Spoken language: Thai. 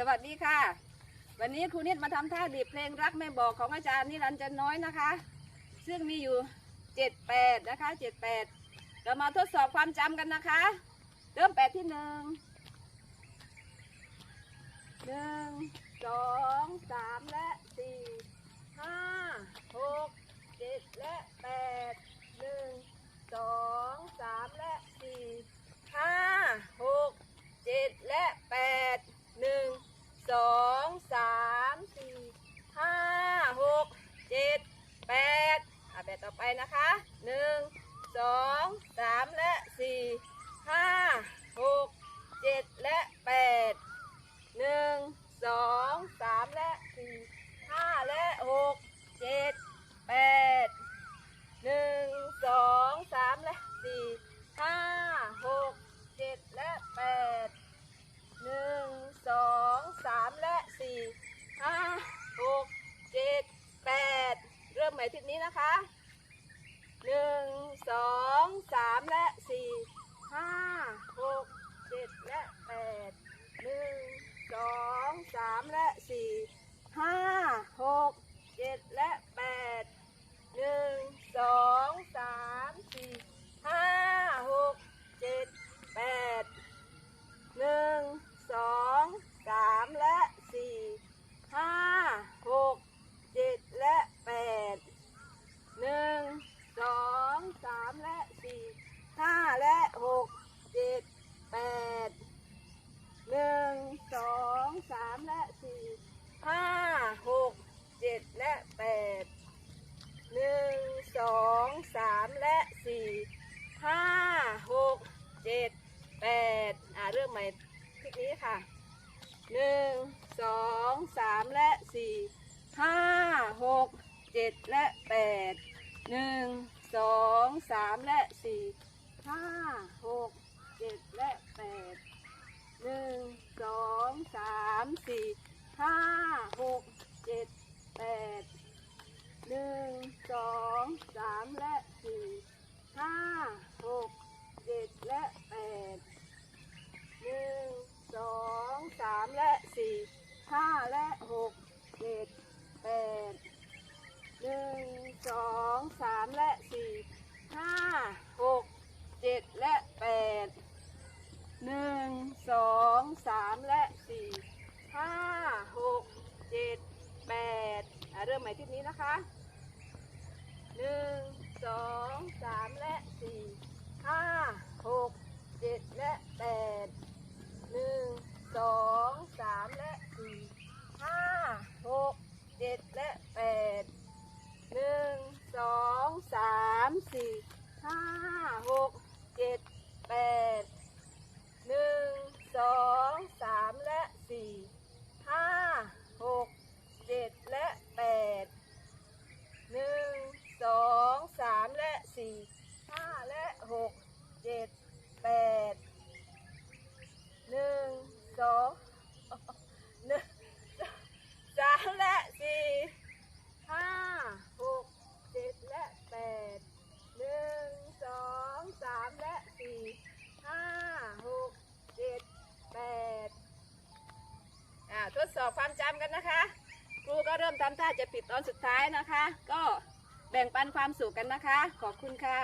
สวัสดีค่ะ วันนี้ครูนิดมาทำท่าดีเพลงรักไม่บอกของอาจารย์นิรันดร์จันน้อยนะคะ ซึ่งมีอยู่เจ็ดแปดนะคะเจ็ดแปดเรามาทดสอบความจำกันนะคะ เริ่มแปดที่หนึ่งหนึ่งสองสามและสี่ห้าหกเจ็ดและแปดหนึ่งสองสามและสี่ห้าหกเจ็ดและแปดหนึ่งสองสามสี่ห้าหกเจ็ดแปดอะแบบต่อไปนะคะหนึ่งสองสามและสี่ห้าหกเจ็ดและแปดหนึ่งสองสามและสี่ห้าและหกเจ็ดแปดหนึ่งสองสามและสี่ห้าหกเจ็ดและแปดหนึ่งสองสามและสี่ห้าหกเจ็ดแปดเริ่ม ใหม่ทีนี้นะคะหนึ่งสองสามและสี่ห้าหกเจ็ดและแปดหนึ่งสองสามและสี่ห้าหกเจ็ดและแปดหนึ่งสองสามสี่ห้าหกเจ็ดแปดหนึ่งสองสามและสี่ห้าหกเจ็ดและแปดหนึ่งสองสามและสี่ห้าและหกเจ็ดแปดหนึ่งสองสามและสี่ห้าหกเจ็ดและแปดหนึ่งสองสามและสี่ห้าหกเจ็ดแปดอ่า เริ่มใหม่คลิปนี้ค่ะหนึ่งสองสามและสี่ห้าหกเจ็ดและแปดหนึ่งสองสามและสี่ห้าหกเจ็ดและแปดหนึ่งสองสามสี่ห้าหกเจ็ดแปดหนึ่งสองสามและสี่ห้าหกเจ็ดและแปดหนึ่งสองสามและสี่ห้าและหกเจ็ดแปดหนึ่งสองสามและสี่ห้าหกเจ็ดและแปดหนึ่ง สองสามและสี่ห้าหกเจ็ดแปดเริ่มใหม่ที่นี้นะคะหนึ่งสองสามและสี่ห้าหกเจ็ดและแปดหนึ่งสองสามและสี่ห้าหกเจ็ดและแปดหนึ่งสองสามสี่ห้าหกเจ็ดแปดหนึ่งสองสามและสี่ห้าหกเจ็ดและแปดหนึ่งสองสามและสี่ห้าและหกเจ็ดแปดหนึ่งสองหนึ่งสามและสี่ห้าหกเจ็ดและแปดหนึ่งสองสามและสี่ห้าหกเจ็ดแปดอ่าท รมจำกันนะคะ ครูก็เริ่มทำท่าจะปิดตอนสุดท้ายนะคะ ก็แบ่งปันความสุขกันนะคะ ขอบคุณค่ะ